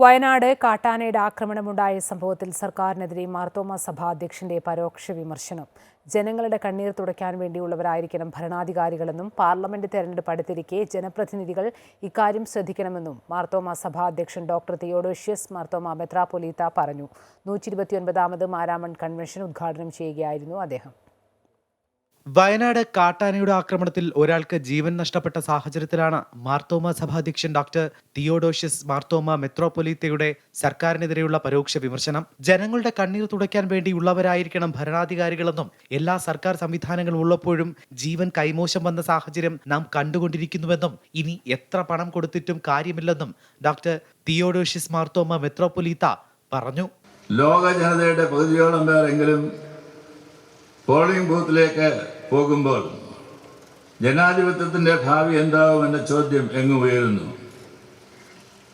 വയനാട് കാട്ടാനയുടെ ആക്രമണമുണ്ടായ സംഭവത്തിൽ സർക്കാരിനെതിരെ മാർത്തോമ സഭാ അധ്യക്ഷന്റെ പരോക്ഷ വിമർശനം. ജനങ്ങളുടെ കണ്ണീർ തുടയ്ക്കാൻ വേണ്ടിയുള്ളവരായിരിക്കണം ഭരണാധികാരികളെന്നും പാർലമെന്റ് തെരഞ്ഞെടുപ്പ് അടുത്തിരിക്കെ ജനപ്രതിനിധികൾ ഇക്കാര്യം ശ്രദ്ധിക്കണമെന്നും മാർത്തോമ സഭാ അധ്യക്ഷൻ ഡോക്ടർ തിയോഡോഷ്യസ് മാർത്തോമ മെത്രാപൊലീത്ത പറഞ്ഞു. നൂറ്റി ഇരുപത്തിയൊൻപതാമത് മാരാമൺ കൺവെൻഷൻ ഉദ്ഘാടനം ചെയ്യുകയായിരുന്നു അദ്ദേഹം. വയനാട് കാട്ടാനയുടെ ആക്രമണത്തിൽ ഒരാൾക്ക് ജീവൻ നഷ്ടപ്പെട്ട സാഹചര്യത്തിലാണ് മാർത്തോമ സഭാധ്യക്ഷൻ ഡോക്ടർ തിയോഡോഷ്യസ് മാർത്തോമ മെത്രോപൊലീത്തയുടെ സർക്കാരിനെതിരെയുള്ള പരോക്ഷ വിമർശനം. ജനങ്ങളുടെ കണ്ണീർ തുടയ്ക്കാൻ വേണ്ടിയുള്ളവരായിരിക്കണം ഭരണാധികാരികളെന്നും എല്ലാ സർക്കാർ സംവിധാനങ്ങളും ഉള്ളപ്പോഴും ജീവൻ കൈമോശം വന്ന സാഹചര്യം നാം കണ്ടുകൊണ്ടിരിക്കുന്നുവെന്നും ഇനി എത്ര പണം കൊടുത്തിട്ടും കാര്യമില്ലെന്നും ഡോക്ടർ തിയോഡോഷ്യസ് മാർത്തോമ മെത്രോപൊലീത്ത പറഞ്ഞു. ലോക ജനതയുടെ പകുതിയോളം പേരെങ്കിലും പോളിംഗ് ബൂത്തിലേക്ക് പോകുമ്പോൾ ജനാധിപത്യത്തിന്റെ ഭാവി എന്താവുമെന്ന ചോദ്യം എങ്ങും ഉയരുന്നു.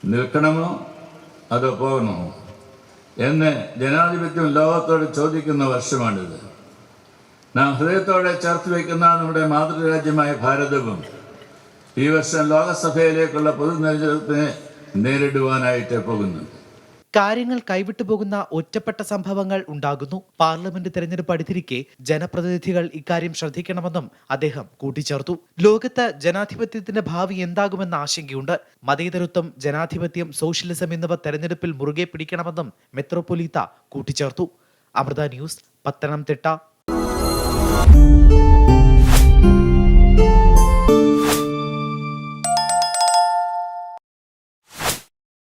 നിൽക്കണമോ അതോ പോകണമോ എന്ന് ജനാധിപത്യം ലോകത്തോട് ചോദിക്കുന്ന വർഷമാണിത്. നാം ഹൃദയത്തോടെ ചേർത്ത് വയ്ക്കുന്ന നമ്മുടെ മാതൃരാജ്യമായ ഭാരതവും ഈ വർഷം ലോകസഭയിലേക്കുള്ള പൊതു തെരഞ്ഞെടുപ്പിനെ നേരിടുവാനായിട്ട് പോകുന്നു. കാര്യങ്ങൾ കൈവിട്ടു പോകുന്ന ഒറ്റപ്പെട്ട സംഭവങ്ങൾ ഉണ്ടാകുന്നു. പാർലമെന്റ് തെരഞ്ഞെടുപ്പ് അടുത്തിരിക്കെ ജനപ്രതിനിധികൾ ഇക്കാര്യം ശ്രദ്ധിക്കണമെന്നും അദ്ദേഹം കൂട്ടിച്ചേർത്തു. ലോകത്ത് ജനാധിപത്യത്തിന്റെ ഭാവി എന്താകുമെന്ന ആശങ്കയുണ്ട്. മതേതരത്വം ജനാധിപത്യം സോഷ്യലിസം എന്നിവ തെരഞ്ഞെടുപ്പിൽ മുറുകെ പിടിക്കണമെന്നും മെത്രോപൊലീത്ത കൂട്ടിച്ചേർത്തു. അമൃത ന്യൂസ് പത്തനംതിട്ട.